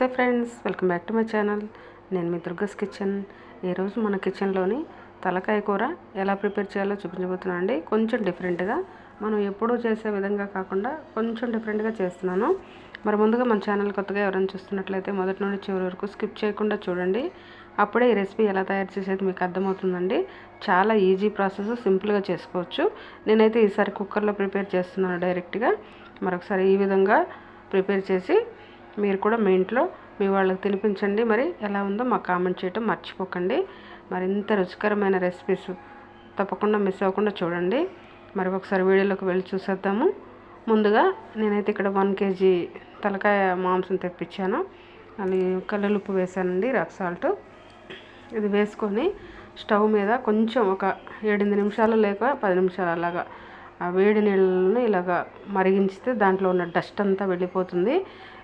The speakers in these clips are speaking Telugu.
నమస్తే friends welcome back to my channel. నేను మీ దుర్గస్ కిచెన్. ఈరోజు మన కిచెన్లోని తలకాయ కూర ఎలా ప్రిపేర్ చేయాలో చూపించబోతున్నాను అండి. కొంచెం డిఫరెంట్గా మనం ఎప్పుడూ చేసే విధంగా కాకుండా కొంచెం డిఫరెంట్గా చేస్తున్నాను. మరి ముందుగా మన ఛానల్ కొత్తగా ఎవరైనా చూస్తున్నట్లయితే మొదటి నుండి చివరి వరకు స్కిప్ చేయకుండా చూడండి. అప్పుడే ఈ రెసిపీ ఎలా తయారు చేసేది మీకు అర్థమవుతుందండి. చాలా ఈజీ ప్రాసెస్ సింపుల్గా చేసుకోవచ్చు. నేనైతే ఈసారి కుక్కర్లో ప్రిపేర్ చేస్తున్నాను డైరెక్ట్గా. మరొకసారి ఈ విధంగా ప్రిపేర్ చేసి మీరు కూడా మీ ఇంట్లో మీ వాళ్ళకి తినిపించండి. మరి ఎలా ఉందో మాకు కామెంట్ చేయటం మర్చిపోకండి. మరి ఇంత రుచికరమైన రెసిపీస్ తప్పకుండా మిస్ అవ్వకుండా చూడండి. మరి ఒకసారి వీడియోలోకి వెళ్ళి చూసేద్దాము. ముందుగా నేనైతే ఇక్కడ వన్ కేజీ తలకాయ మాంసం తెప్పించాను. అది కల్లులుప్పు వేసానండి రాక్ సాల్ట్. ఇది వేసుకొని స్టవ్ మీద కొంచెం ఒక ఏడెనిమిది నిమిషాలు లేక పది నిమిషాలు అలాగా ఆ వేడి నీళ్ళని ఇలాగా మరిగించితే దాంట్లో ఉన్న డస్ట్ అంతా వెళ్ళిపోతుంది.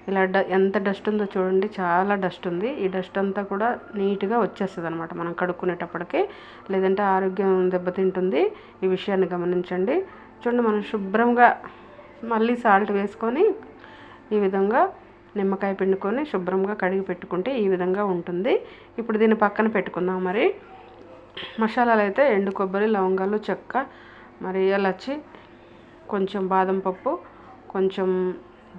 ఇలా డ ఎంత డస్ట్ ఉందో చూడండి చాలా డస్ట్ ఉంది. ఈ డస్ట్ అంతా కూడా నీట్గా వచ్చేస్తుంది అనమాట మనం కడుక్కునేటప్పటికి. లేదంటే ఆరోగ్యం దెబ్బతింటుంది. ఈ విషయాన్ని గమనించండి. చూడండి మనం శుభ్రంగా మళ్ళీ సాల్ట్ వేసుకొని ఈ విధంగా నిమ్మకాయ పిండుకొని శుభ్రంగా కడిగి పెట్టుకుంటే ఈ విధంగా ఉంటుంది. ఇప్పుడు దీన్ని పక్కన పెట్టుకుందాం మరి. మసాలాలు అయితే ఎండు కొబ్బరి లవంగాలు చెక్క మరి ఎలచి కొంచెం బాదం పప్పు కొంచెం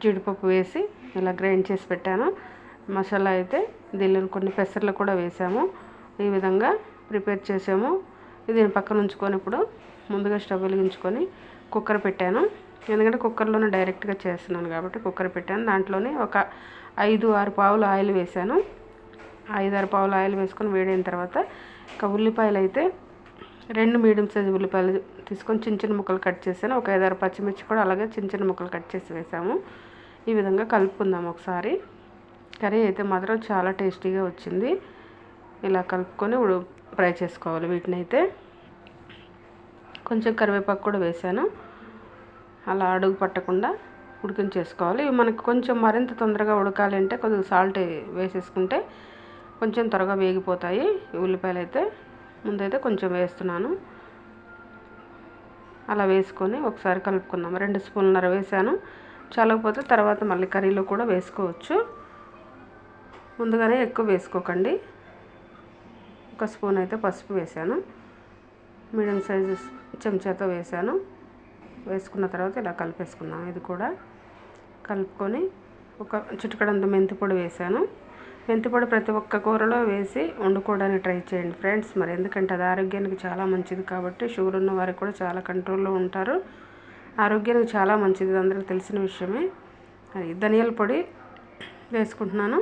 జీడిపప్పు వేసి ఇలా గ్రైండ్ చేసి పెట్టాను. మసాలా అయితే దీనిలో కొన్ని పెసర్లు కూడా వేసాము. ఈ విధంగా ప్రిపేర్ చేసాము. దీని పక్కన ఉంచుకొని ఇప్పుడు ముందుగా స్టవ్ వెలిగించుకొని కుక్కర్ పెట్టాను. ఎందుకంటే కుక్కర్లోనే డైరెక్ట్గా చేస్తున్నాను కాబట్టి కుక్కర్ పెట్టాను. దాంట్లోనే ఒక ఐదు ఆరు పావులు ఆయిల్ వేసాను. ఐదు ఆరు పావులు ఆయిల్ వేసుకొని వేడైన తర్వాత ఇంకా ఉల్లిపాయలు అయితే రెండు మీడియం సైజు ఉల్లిపాయలు తీసుకొని చిన్న చిన్న ముక్కలు కట్ చేశాను. ఒక ఐదారు పచ్చిమిర్చి కూడా అలాగే చిన్న చిన్న ముక్కలు కట్ చేసి వేసాము. ఈ విధంగా కలుపుకుందాం ఒకసారి. కర్రీ అయితే మాత్రం చాలా టేస్టీగా వచ్చింది. ఇలా కలుపుకొని ఫ్రై చేసుకోవాలి వీటిని అయితే కొంచెం కరివేపాకు కూడా వేసాను. అలా అడుగు పట్టకుండా ఉడికించేసుకోవాలి. ఇవి మనకు కొంచెం మరింత తొందరగా ఉడకాలి అంటే కొద్దిగా సాల్ట్ వేసేసుకుంటే కొంచెం త్వరగా వేగిపోతాయి. ఉల్లిపాయలు అయితే ముందైతే కొంచెం వేస్తున్నాను. అలా వేసుకొని ఒకసారి కలుపుకుందాం. రెండు స్పూన్లన్నర వేసాను. చాలకపోతే తర్వాత మళ్ళీ కర్రీలో కూడా వేసుకోవచ్చు. ముందుగానే ఎక్కువ వేసుకోకండి. ఒక స్పూన్ అయితే పసుపు వేసాను. మీడియం సైజు చెంచాతో వేసాను. వేసుకున్న తర్వాత ఇలా కలిపేసుకున్నాం ఇది కూడా కలుపుకొని ఒక చిటికడంత మెంతి పొడి వేసాను. మెంతి పొడి ప్రతి ఒక్క కూరలో వేసి వండుకోవడానికి ట్రై చేయండి ఫ్రెండ్స్. మరి ఎందుకంటే అది ఆరోగ్యానికి చాలా మంచిది కాబట్టి షుగర్ ఉన్న వారికి కూడా చాలా కంట్రోల్లో ఉంటారు. ఆరోగ్యానికి చాలా మంచిది అందరికీ తెలిసిన విషయమే. అది ధనియాల పొడి వేసుకుంటున్నాను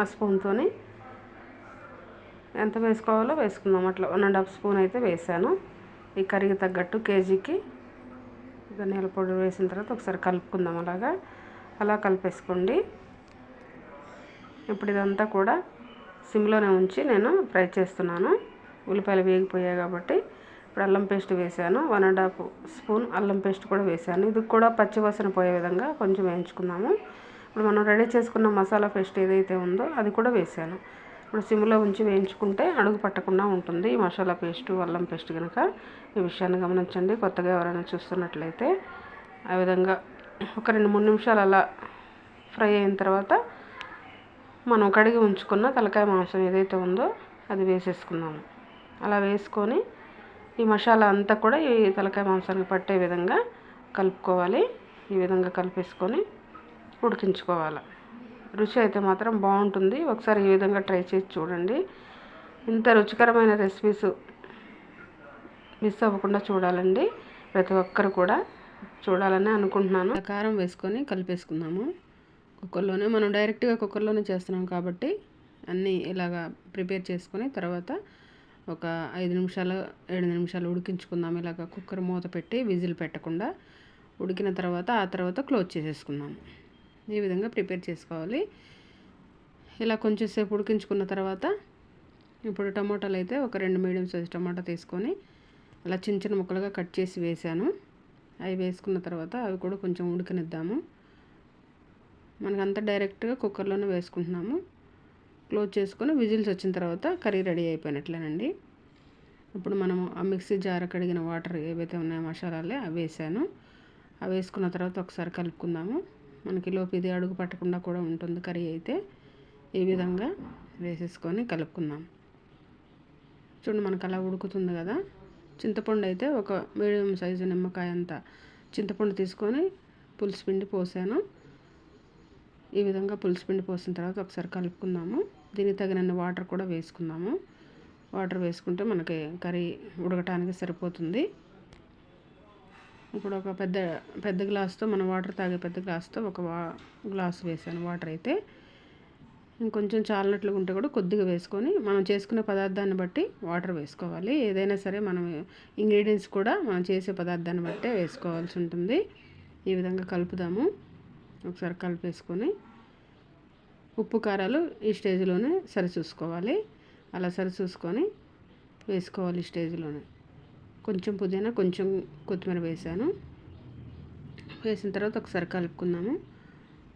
ఆ స్పూన్తో ఎంత వేసుకోవాలో వేసుకుందాం. అట్లా వన్ అండ్ హాఫ్ స్పూన్ అయితే వేసాను. ఈ కర్రీకి తగ్గట్టు కేజీకి ధనియాల పొడి వేసిన తర్వాత ఒకసారి కలుపుకుందాం అలాగా. అలా కలిపేసుకోండి. ఇప్పుడు ఇదంతా కూడా సిమ్లోనే ఉంచి నేను ఫ్రై చేస్తున్నాను. ఉల్లిపాయలు వేగిపోయాయి కాబట్టి ఇప్పుడు అల్లం పేస్ట్ వేసాను వన్ అండ్ హాఫ్ స్పూన్ అల్లం పేస్ట్ కూడా వేసాను ఇది కూడా పచ్చివాసన పోయే విధంగా కొంచెం వేయించుకుందాము. ఇప్పుడు మనం రెడీ చేసుకున్న మసాలా పేస్ట్ ఏదైతే ఉందో అది కూడా వేసాను ఇప్పుడు సిమ్లో ఉంచి వేయించుకుంటే అడుగు పట్టకుండా ఉంటుంది ఈ మసాలా పేస్టు అల్లం పేస్ట్ కనుక ఈ విషయాన్ని గమనించండి. కొత్తగా ఎవరైనా చూస్తున్నట్లయితే ఆ విధంగా ఒక రెండు మూడు నిమిషాలు అలా ఫ్రై అయిన తర్వాత మనం కడిగి ఉంచుకున్న తలకాయ మాంసం ఏదైతే ఉందో అది వేసేసుకుందాము. అలా వేసుకొని ఈ మసాలా అంతా కూడా ఈ తలకాయ మాంసానికి పట్టే విధంగా కలుపుకోవాలి. ఈ విధంగా కలిపేసుకొని ఉడికించుకోవాలి. రుచి అయితే మాత్రం బాగుంటుంది. ఒకసారి ఈ విధంగా ట్రై చేసి చూడండి. ఇంత రుచికరమైన రెసిపీస్ మిస్ అవ్వకుండా చూడాలండి. ప్రతి ఒక్కరు కూడా చూడాలని అనుకుంటున్నాను. కారం వేసుకొని కలిపేసుకుందాము. కుక్కర్లోనే మనం డైరెక్ట్గా కుక్కర్లోనే చేస్తున్నాం కాబట్టి అన్నీ ఇలాగా ప్రిపేర్ చేసుకొని తర్వాత ఒక ఐదు నిమిషాలు ఏడు నిమిషాలు ఉడికించుకుందాం. ఇలాగ కుక్కర్ మూత పెట్టి విజిల్ పెట్టకుండా ఉడికిన తర్వాత ఆ తర్వాత క్లోజ్ చేసేసుకుందాం. ఈ విధంగా ప్రిపేర్ చేసుకోవాలి. ఇలా కొంచెం సేపు ఉడికించుకున్న తర్వాత ఇప్పుడు టమాటాలు అయితే ఒక రెండు మీడియం సైజ్ టమాటా తీసుకొని అలా చిన్న చిన్న ముక్కలుగా కట్ చేసి వేసాను. అవి వేసుకున్న తర్వాత అవి కూడా కొంచెం ఉడికనిద్దాము. మనకంతా డైరెక్ట్గా కుక్కర్లోనే వేసుకుంటున్నాము. క్లోజ్ చేసుకొని విజిల్స్ వచ్చిన తర్వాత కర్రీ రెడీ అయిపోయినట్లేనండి. ఇప్పుడు మనము ఆ మిక్సీ జార కడిగిన వాటర్ ఏవైతే ఉన్నాయో మసాలాలే అవి వేసాను. అవి వేసుకున్న తర్వాత ఒకసారి కలుపుకుందాము. మనకి లోపు ఇది అడుగు పట్టకుండా కూడా ఉంటుంది కర్రీ అయితే. ఈ విధంగా వేసేసుకొని కలుపుకుందాం. చూడండి మనకు అలా ఉడుకుతుంది కదా. చింతపండు అయితే ఒక మీడియం సైజు నిమ్మకాయ అంత చింతపండు తీసుకొని పులుసు పిండి పోసాను. ఈ విధంగా పులుసు పిండి పోసిన తర్వాత ఒకసారి కలుపుకుందాము. దీనికి తగినన్ని వాటర్ కూడా వేసుకుందాము. వాటర్ వేసుకుంటే మనకి కర్రీ ఉడకటానికి సరిపోతుంది. ఇప్పుడు ఒక పెద్ద పెద్ద గ్లాస్తో మనం వాటర్ తాగే పెద్ద గ్లాస్తో ఒక వా గ్లాస్ వేసాను వాటర్ అయితే. ఇంకొంచెం చాలినట్లుగా ఉంటే కూడా కొద్దిగా వేసుకొని మనం చేసుకునే పదార్థాన్ని బట్టి వాటర్ వేసుకోవాలి. ఏదైనా సరే మనం ఇంగ్రీడియంట్స్ కూడా మనం చేసే పదార్థాన్ని బట్టే వేసుకోవాల్సి ఉంటుంది. ఈ విధంగా కలుపుదాము. ఒకసారి కలిపేసుకొని ఉప్పు కారాలు ఈ స్టేజ్లోనే సరి చూసుకోవాలి అలా సరి చూసుకొని వేసుకోవాలి ఈ స్టేజ్లోనే. కొంచెం పుదీనా కొంచెం కొత్తిమీర వేసాను. వేసిన తర్వాత ఒకసారి కలుపుకుందాము.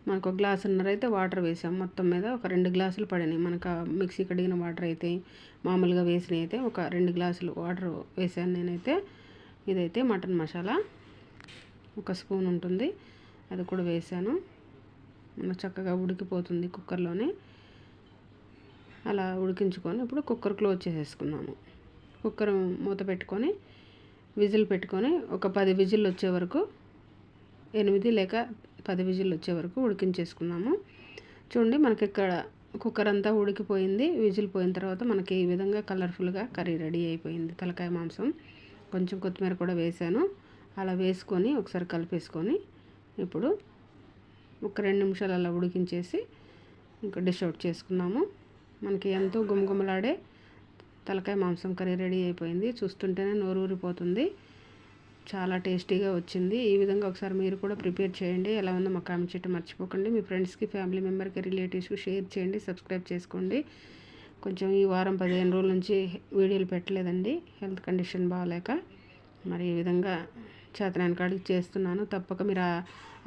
మనకు ఒక గ్లాసున్నర అయితే వాటర్ వేసాం మొత్తం మీద ఒక రెండు గ్లాసులు పడినాయి. మనకు మిక్సీ కడిగిన వాటర్ అయితే మామూలుగా వేసినవి అయితే ఒక రెండు గ్లాసులు వాటర్ వేసాను నేనైతే. ఇదైతే మటన్ మసాలా. ఒక స్పూన్ ఉంటుంది. అది కూడా వేసాను. చక్కగా ఉడికిపోతుంది కుక్కర్లోనే. అలా ఉడికించుకొని ఇప్పుడు కుక్కర్ క్లోజ్ చేసేసుకున్నాము. కుక్కర్ మూత పెట్టుకొని విజిల్ పెట్టుకొని ఒక పది విజిల్ వచ్చే వరకు ఎనిమిది లేక పది విజిల్ వచ్చే వరకు ఉడికించేసుకున్నాము. చూడండి మనకి ఇక్కడ కుక్కర్ అంతా ఉడికిపోయింది విజిల్ పోయిన తర్వాత మనకి ఈ విధంగా కలర్ఫుల్గా కర్రీ రెడీ అయిపోయింది. తలకాయ మాంసం కొంచెం కొత్తిమీర కూడా వేసాను. అలా వేసుకొని ఒకసారి కలిపేసుకొని ఇప్పుడు ఒక రెండు నిమిషాలు అలా ఉడికించేసి ఇంకా డిష్ అవుట్ చేసుకున్నాము. మనకి ఎంతో గుమగుమలాడే తలకాయ మాంసం కర్రీ రెడీ అయిపోయింది. చూస్తుంటేనే నోరు ఊరిపోతుంది. చాలా టేస్టీగా వచ్చింది. ఈ విధంగా ఒకసారి మీరు కూడా ప్రిపేర్ చేయండి. ఎలా ఉందో మా కామెంట్ చేయటం మర్చిపోకండి. మీ ఫ్రెండ్స్కి ఫ్యామిలీ మెంబర్కి రిలేటివ్స్కి షేర్ చేయండి. సబ్స్క్రైబ్ చేసుకోండి. కొంచెం ఈ వారం పదిహేను రోజుల నుంచి వీడియోలు పెట్టలేదండి. హెల్త్ కండిషన్ బాగాలేక మరి ఈ విధంగా చేతనాన్ని కాడికి చేస్తున్నాను. తప్పక మీరు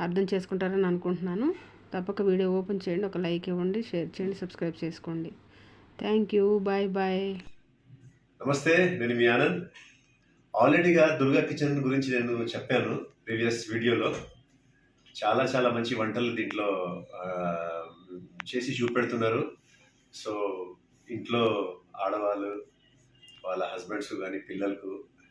అర్థం చేసుకుంటారని అనుకుంటున్నాను. తప్పక వీడియో ఓపెన్ చేయండి. ఒక లైక్ ఇవ్వండి. షేర్ చేయండి. సబ్స్క్రైబ్ చేసుకోండి. Thank you. Bye bye. నమస్తే. నేను మీ ఆనంద్. ఆల్రెడీగా దుర్గా కిచెన్ గురించి నేను చెప్పాను ప్రీవియస్ వీడియోలో. చాలా చాలా మంచి వంటలు దీంట్లో చేసి చూపెడుతున్నారు. సో ఇంట్లో ఆడవాళ్ళు వాళ్ళ హస్బెండ్స్ కానీ పిల్లలకు